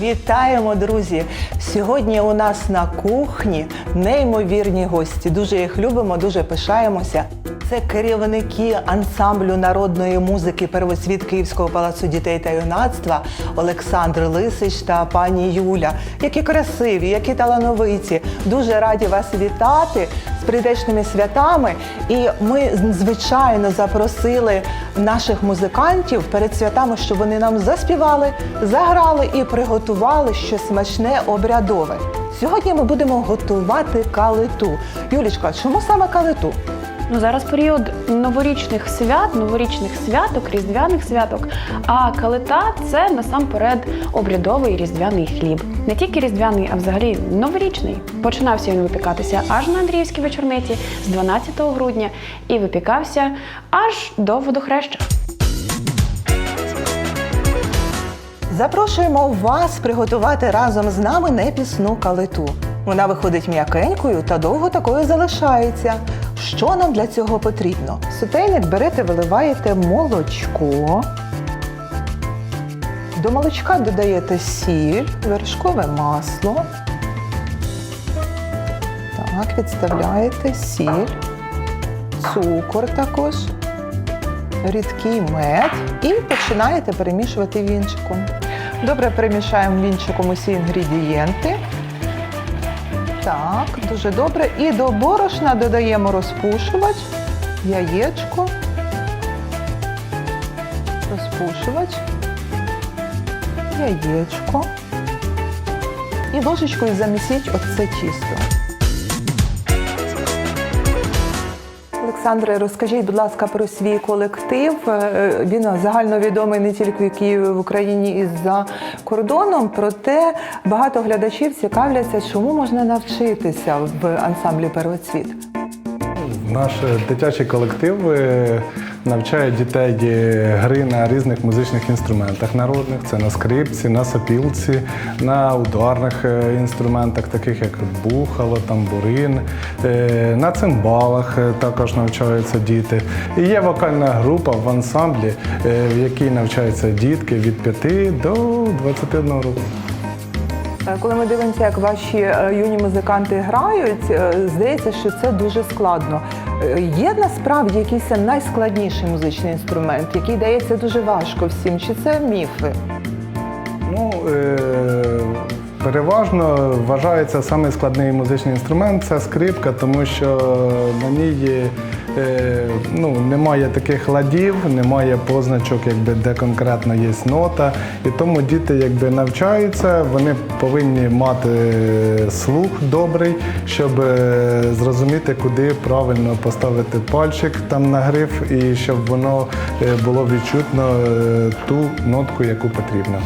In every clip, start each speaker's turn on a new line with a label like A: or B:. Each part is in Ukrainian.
A: Вітаємо, друзі! Сьогодні у нас на кухні неймовірні гості. Дуже їх любимо, дуже пишаємося. Це керівники ансамблю народної музики Первосвіт Київського палацу дітей та юнацтва Олександр Лисич та пані Юля. Які красиві, які талановиті. Дуже раді вас вітати з прийдешніми святами. І ми, звичайно, запросили наших музикантів перед святами, щоб вони нам заспівали, заграли і приготували щось смачне обрядове. Сьогодні ми будемо готувати калиту. Юлічка, чому саме калиту?
B: Ну зараз період новорічних свят, новорічних святок, різдвяних святок. А калита це насамперед обрядовий різдвяний хліб. Не тільки різдвяний, а взагалі новорічний. Починався він випікатися аж на Андріївській вечорниці з 12 грудня і випікався аж до водохреща.
A: Запрошуємо вас приготувати разом з нами непісну калиту. Вона виходить м'якенькою та довго такою залишається. Що нам для цього потрібно? В Сотейник берете, виливаєте молочко. До молочка додаєте сіль, вершкове масло. Так, відставляєте сіль, цукор також, рідкий мед і починаєте перемішувати вінчиком. Добре перемішаємо вінчиком усі інгредієнти. Так, дуже добре. І до борошна додаємо розпушувач, яєчко, розпушувач, яєчко. І ложечкою замісіть оце тісто. Олександре, розкажіть, будь ласка, про свій колектив. Е, Він загальновідомий не тільки в Києві, в Україні і за кордоном. Проте багато глядачів цікавляться, чому можна навчитися в ансамблі Первоцвіт.
C: Наш дитячий колектив е, навчає дітей гри на різних музичних інструментах народних. Це на скрипці, на сопілці, на ударних е, інструментах, таких як бухало, тамбурин, е, на цимбалах е, також навчаються діти. І є вокальна група в ансамблі, в якій навчаються дітки від 5 до 21 року.
A: Коли ми дивимося, як ваші юні музиканти грають, здається, що це дуже складно. Е, Є насправді якийсь найскладніший музичний інструмент, який дається дуже важко всім, чи це міфи?
C: Ну, е, переважно вважається самий складний музичний інструмент це скрипка, тому що на ній ну, немає таких ладів, немає позначок, якби, де конкретно є нота. І тому діти якби, навчаються, вони повинні мати слух добрий, щоб е, зрозуміти, куди правильно поставити пальчик там на гриф, і щоб воно е, було відчутно е, ту нотку, яку потрібно.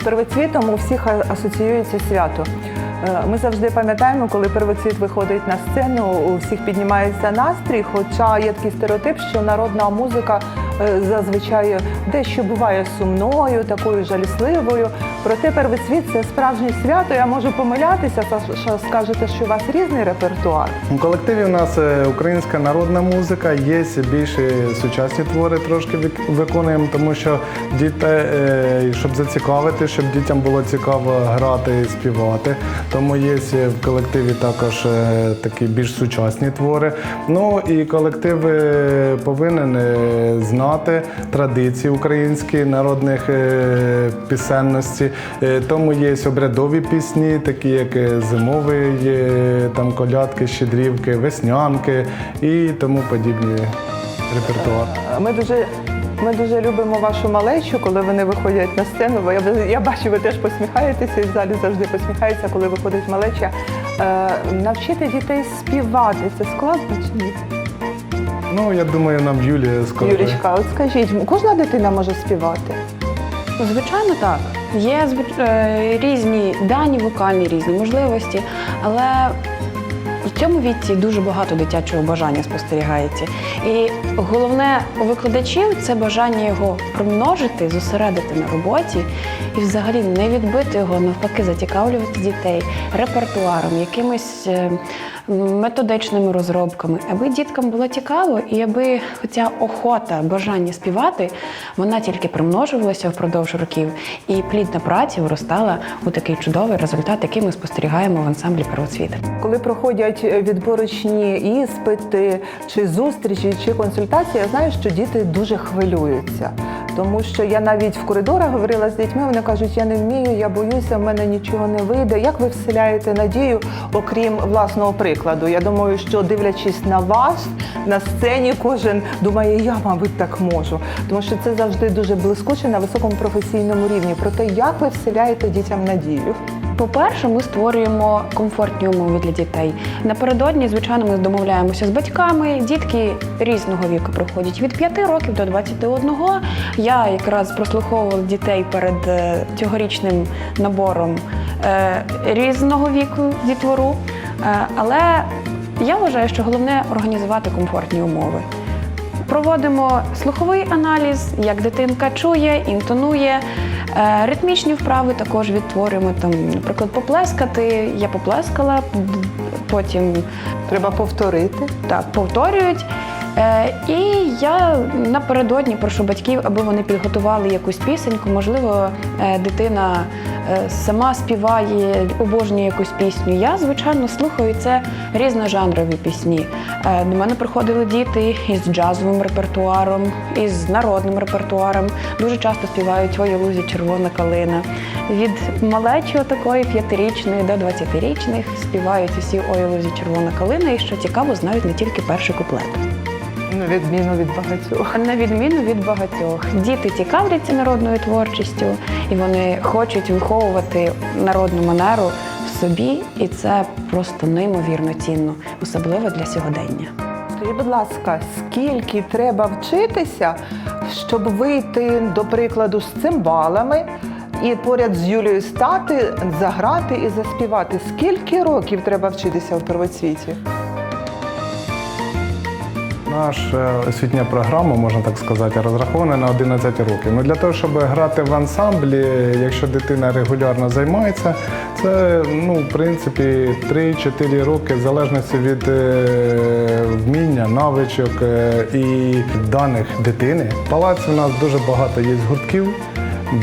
A: З первоцвітом у всіх асоціюється свято. Е, Ми завжди пам'ятаємо, коли первоцвіт виходить на сцену, у всіх піднімається настрій. Хоча є такий стереотип, що народна музика е, зазвичай дещо буває сумною, такою жалісливою. Проте первоцвіт це справжнє свято. Я можу помилятися, що скажете, що у вас різний репертуар.
C: У колективі у нас е, українська народна музика, є більше сучасні твори трошки виконуємо, тому що діти, е, щоб зацікавити, щоб дітям було цікаво грати і співати. Тому є в колективі також е, такі більш сучасні твори. Ну і колектив е, повинен е, знати традиції українські народних е, пісенності. Е, Тому є обрядові пісні, такі як е, зимовий, е, там колядки, щедрівки, веснянки і тому подібні репертуар.
A: Ми дуже. Ми дуже любимо вашу малечу, коли вони виходять на сцену. Бо Я, я бачу, ви теж посміхаєтеся і в залі завжди посміхається, коли виходить малеча. Е, навчити дітей співати це складно чи ні?
C: Ну, я думаю, нам Юлія скоро.
A: Юлічка, от скажіть, кожна дитина може співати?
B: Звичайно, так. Є е, різні дані, вокальні різні можливості, але в цьому віці дуже багато дитячого бажання спостерігається. І головне у викладачів це бажання його примножити, зосередити на роботі і взагалі не відбити його, навпаки, зацікавлювати дітей репертуаром, якимись е, методичними розробками, аби діткам було цікаво, і аби ця охота, бажання співати, вона тільки примножувалася впродовж років, і плідна праця виростала у такий чудовий результат, який ми спостерігаємо в ансамблі первоцвіт.
A: Коли проходять відборочні іспити, чи зустрічі, чи консультації, я знаю, що діти дуже хвилюються. Тому що я навіть в коридорах говорила з дітьми, вони кажуть, я не вмію, я боюся, в мене нічого не вийде. Як ви вселяєте надію, окрім власного прикладу? Я думаю, що дивлячись на вас на сцені, кожен думає, я, мабуть, так можу. Тому що це завжди дуже блискуче на високому професійному рівні. Про те, як ви вселяєте дітям надію.
B: По-перше, ми створюємо комфортні умови для дітей. Напередодні, звичайно, ми домовляємося з батьками. Дітки різного віку проходять від 5 років до 21. Я якраз прослуховувала дітей перед е, цьогорічним набором е, різного віку дітвору. Е, Але я вважаю, що головне організувати комфортні умови. Проводимо слуховий аналіз, як дитинка чує, інтонує. Е, Ритмічні вправи також відтворюємо. Там, наприклад, поплескати. Я поплескала, потім
A: Треба повторити.
B: так повторюють. Е, І я напередодні прошу батьків, аби вони підготували якусь пісеньку. Можливо, е, дитина е, сама співає, обожнює якусь пісню. Я, звичайно, слухаю це різножанрові пісні. До мене приходили діти із джазовим репертуаром, із народним репертуаром. Дуже часто співають «Ой, лузі червона калина. Від малечі такої п'ятирічної до двадцятирічних співають усі «Ой, лузі, червона калина. І що цікаво, знають не тільки перший куплет.
A: На відміну від багатьох.
B: На відміну від багатьох, діти цікавляться народною творчістю і вони хочуть виховувати народну манеру в собі, і це просто неймовірно цінно, особливо для сьогодення.
A: Скажіть, будь ласка, скільки треба вчитися, щоб вийти, до прикладу, з цимбалами і поряд з Юлією стати, заграти і заспівати? Скільки років треба вчитися в первоцвіті?
C: Наша освітня програма, можна так сказати, розрахована на 11 років. Ну, для того, щоб грати в ансамблі, якщо дитина регулярно займається, це ну, в принципі 3-4 роки, в залежності від е, вміння, навичок е, і даних дитини. В палаці у нас дуже багато є гуртків,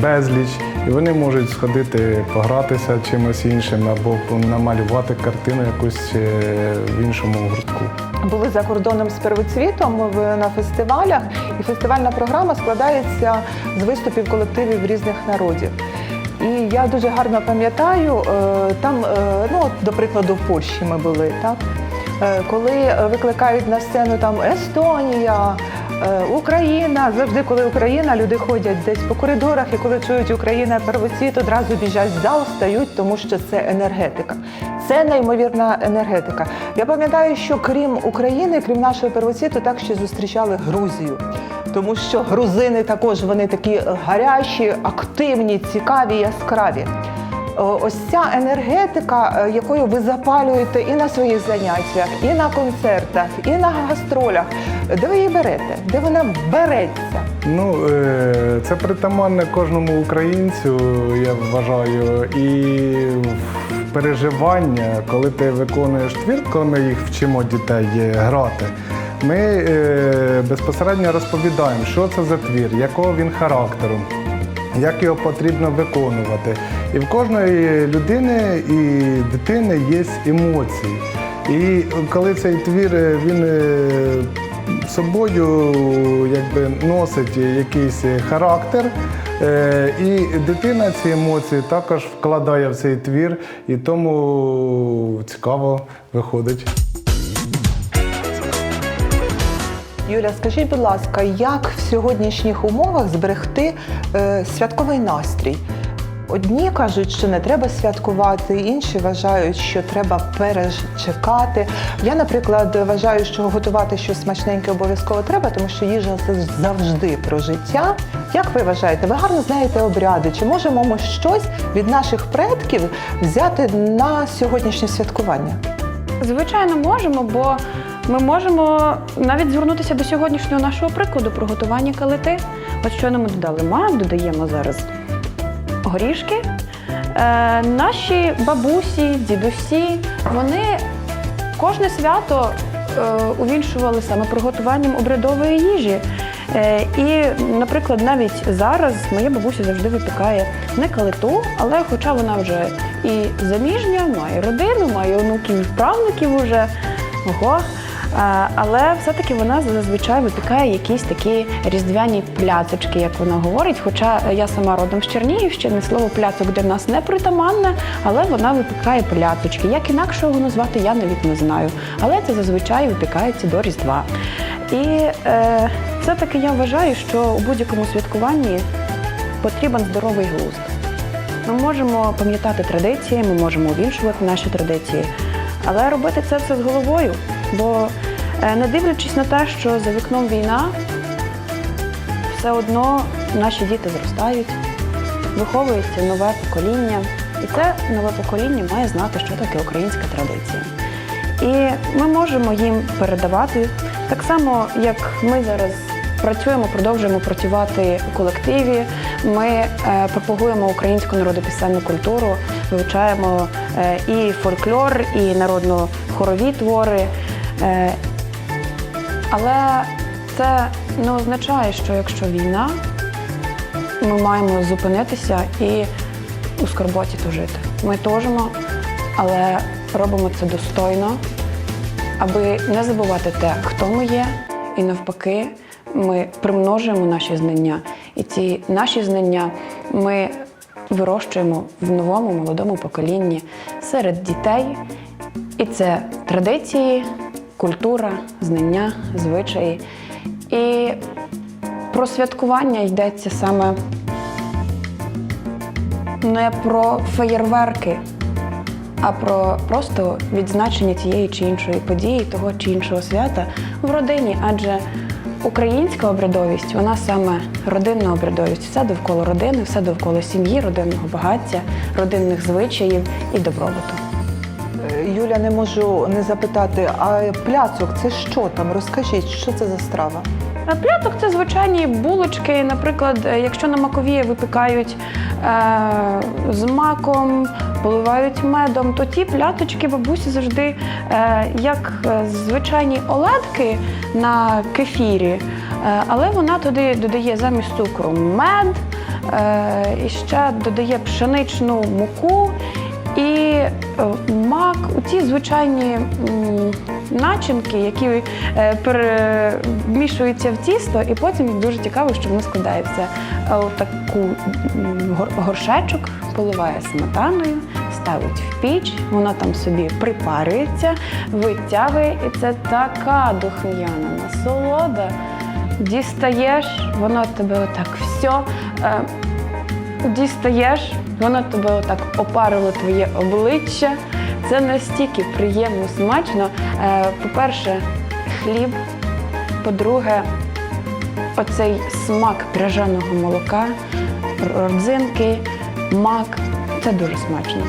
C: безліч, і вони можуть сходити, погратися чимось іншим або намалювати картину якусь е, в іншому гуртку.
A: Були за кордоном з первоцвітом на фестивалях, і фестивальна програма складається з виступів колективів різних народів. І я дуже гарно пам'ятаю, е, там, е, ну, до прикладу, в Польщі ми були, так? Е, Коли е, викликають на сцену там Естонія, е, Україна, завжди, коли Україна, люди ходять десь по коридорах, і коли чують Україна первоцвіт, одразу біжать в зал, стають, тому що це енергетика. Це неймовірна енергетика. Я пам'ятаю, що крім України, крім нашого первоцвіту, так ще зустрічали Грузію. Тому що грузини також вони такі гарячі, активні, цікаві, яскраві. О, Ось ця енергетика, е, якою ви запалюєте і на своїх заняттях, і на концертах, і на гастролях. Де ви її берете? Де вона береться?
C: Ну, е, це притаманне кожному українцю, я вважаю, і переживання, коли ти виконуєш твір, коли ми їх вчимо дітей е, грати. Ми е, безпосередньо розповідаємо, що це за твір, якого він характеру, як його потрібно виконувати. І в кожної людини і дитини є емоції. І коли цей твір е, він е, собою якби носить якийсь характер, е, і дитина ці емоції також вкладає в цей твір, і тому цікаво виходить.
A: Юля, скажіть, будь ласка, як в сьогоднішніх умовах зберегти е, святковий настрій? Одні кажуть, що не треба святкувати, інші вважають, що треба перечекати. Я, наприклад, вважаю, що готувати щось смачненьке обов'язково треба, тому що їжа це завжди про життя. Як ви вважаєте, ви гарно знаєте обряди? Чи можемо ми щось від наших предків взяти на сьогоднішнє святкування?
B: Звичайно, можемо, бо ми можемо навіть звернутися до сьогоднішнього нашого прикладу приготування калити. От щойно ми додали мак, додаємо зараз горішки. Е, наші бабусі, дідусі, вони кожне свято е, увіншували саме приготуванням обрядової їжі. Е, і, наприклад, навіть зараз моя бабуся завжди випікає не калиту, але хоча вона вже і заміжня, має родину, має онуків і правнуків уже. Ого. Але все-таки вона зазвичай випікає якісь такі різдвяні пляцочки, як вона говорить. Хоча я сама родом з Чернігівщини, слово пляцок для нас не притаманне, але вона випікає пляцочки. Як інакше його назвати, я навіть не знаю. Але це зазвичай випікається до Різдва. І е, все-таки я вважаю, що у будь-якому святкуванні потрібен здоровий глузд. Ми можемо пам'ятати традиції, ми можемо увіншувати наші традиції, але робити це все з головою. Бо не дивлячись на те, що за вікном війна, все одно наші діти зростають, виховується нове покоління, і це нове покоління має знати, що таке українська традиція. І ми можемо їм передавати так само, як ми зараз працюємо, продовжуємо працювати у колективі. Ми е, пропагуємо українську народопісенну культуру, вивчаємо е, і фольклор, і народно-хорові твори. Але це не означає, що якщо війна, ми маємо зупинитися і у скорботі тужити. Ми тужимо, але робимо це достойно, аби не забувати те, хто ми є, і навпаки, ми примножуємо наші знання. І ці наші знання ми вирощуємо в новому молодому поколінні серед дітей. І це традиції, культура, знання, звичаї. І про святкування йдеться саме не про феєрверки, а про просто відзначення тієї чи іншої події, того чи іншого свята в родині. Адже українська обрядовість, вона саме родинна обрядовість, все довкола родини, все довкола сім'ї, родинного багаття, родинних звичаїв і добробуту.
A: Е, Юля, не можу не запитати, а пляцок це що там? Розкажіть, що це за страва?
B: Пляток це звичайні булочки. Наприклад, е, якщо на макові випікають е, з маком, поливають медом, то ті пляточки бабусі завжди е, як е, звичайні оладки на кефірі, е, але вона туди додає замість цукру мед, е, і ще додає пшеничну муку. І мак, ці звичайні начинки, які е, перемішуються в тісто, і потім дуже цікаво, що воно складається е, у таку горшечок, поливає сметаною, ставить в піч, вона там собі припарюється, витягує, і це така духм'яна насолода. Дістаєш, воно тебе отак все. Дістаєш, воно тебе отак опарило твоє обличчя. Це настільки приємно, смачно. Е, По-перше, хліб. По-друге, оцей смак пряженого молока, родзинки, мак. Це дуже смачно.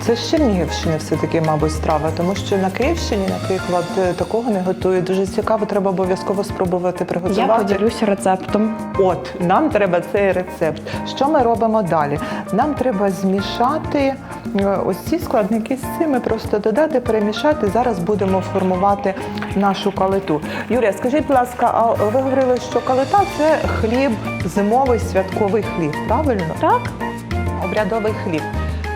A: Це з Чернігівщини все-таки, мабуть, страва, тому що на Київщині, наприклад, е, такого не готують. Дуже цікаво, треба обов'язково спробувати приготувати.
B: Я поділюся рецептом.
A: От, нам треба цей рецепт. Що ми робимо далі? Нам треба змішати е, ось ці складники з цими, просто додати, перемішати. Зараз будемо формувати нашу калиту. Юрія, скажіть, будь ласка, а ви говорили, що калита це хліб, зимовий святковий хліб, правильно?
B: Так?
A: Обрядовий хліб.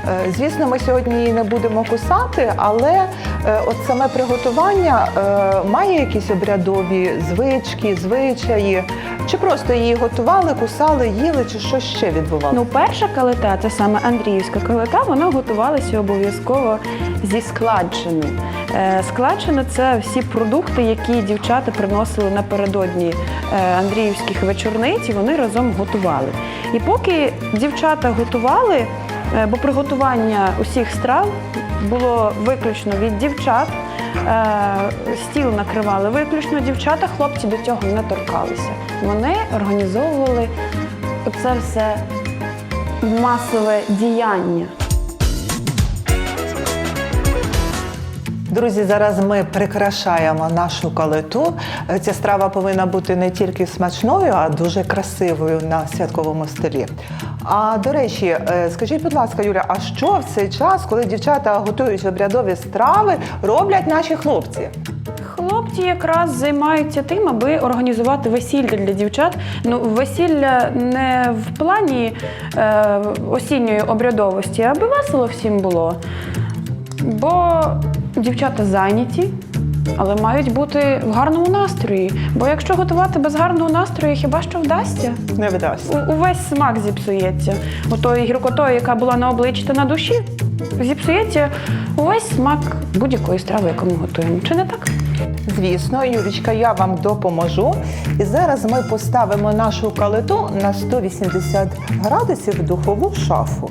A: Е, Звісно, ми сьогодні її не будемо кусати, але е, от саме приготування е, має якісь обрядові звички, звичаї, чи просто її готували, кусали, їли, чи що ще відбувалося?
B: Ну, перша калита, це саме Андріївська калита, вона готувалася обов'язково зі складчини. Складчина це всі продукти, які дівчата приносили напередодні Андріївських вечорниць, і вони разом готували. І поки дівчата готували, бо приготування усіх страв було виключно від дівчат. е, Стіл накривали виключно дівчата, хлопці до цього не торкалися. Вони організовували це все масове діяння.
A: Друзі, зараз ми прикрашаємо нашу калиту. Е, Ця страва повинна бути не тільки смачною, а дуже красивою на святковому столі. А до речі, е, скажіть, будь ласка, Юля, а що в цей час, коли дівчата готують обрядові страви, роблять наші хлопці?
B: Хлопці якраз займаються тим, аби організувати весілля для дівчат. Ну, весілля не в плані е, осінньої обрядовості, аби весело всім було. Бо дівчата зайняті, але мають бути в гарному настрої. Бо якщо готувати без гарного настрою, хіба що вдасться?
A: Не вдасться.
B: У- увесь смак зіпсується. Отою гіркотою, яка була на обличчі та на душі, зіпсується увесь смак будь-якої страви, яку ми готуємо. Чи не так?
A: Звісно, Юлічка, я вам допоможу. І зараз ми поставимо нашу калиту на 180 градусів в духову шафу.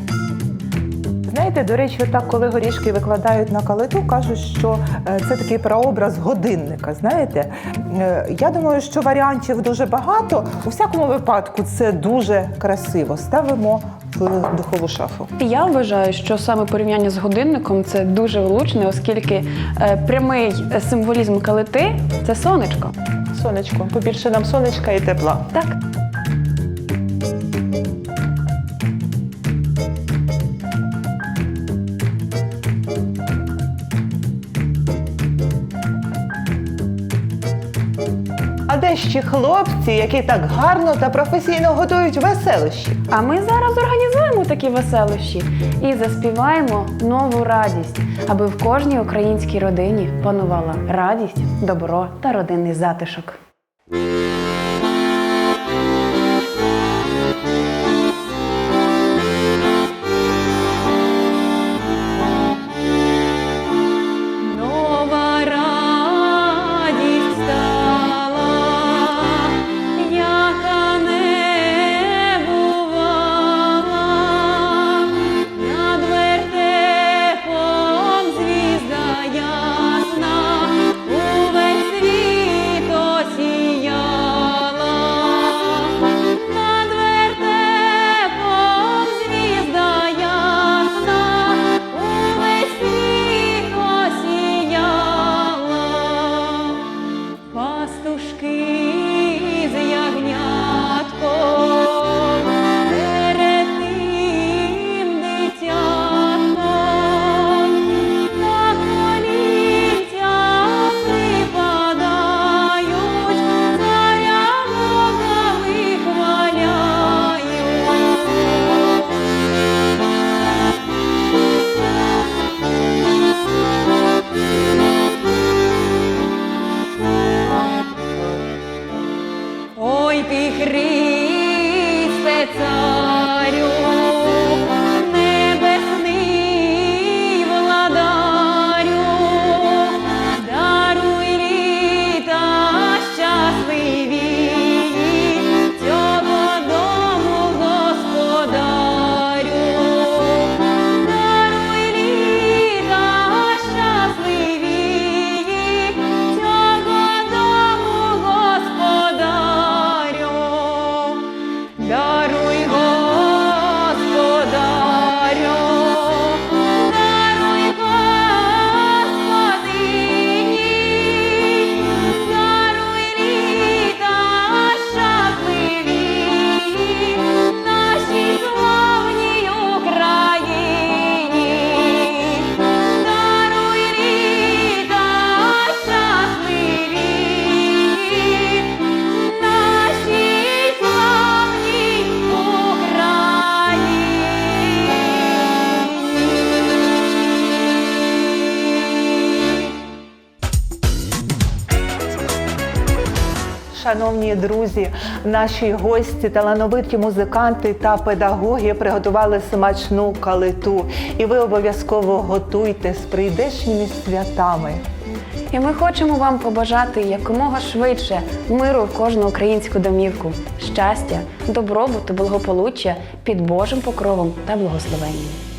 A: Знаєте, до речі, так, коли горішки викладають на калиту, кажуть, що е, це такий прообраз годинника. Знаєте, Е, я думаю, що варіантів дуже багато. У всякому випадку це дуже красиво. Ставимо в духову шафу.
B: Я вважаю, що саме порівняння з годинником це дуже влучне, оскільки е, прямий символізм калити це сонечко.
A: Сонечко, побільше нам сонечка і тепла.
B: Так.
A: Ще хлопці, які так гарно та професійно готують веселощі?
B: А ми зараз організуємо такі веселощі і заспіваємо нову радість, аби в кожній українській родині панувала радість, добро та родинний затишок.
A: Шановні друзі, наші гості, талановиті музиканти та педагоги приготували смачну калиту. І ви обов'язково готуйте з прийдешніми святами.
B: І ми хочемо вам побажати якомога швидше миру в кожну українську домівку, щастя, добробуту, благополуччя під Божим покровом та благословенням.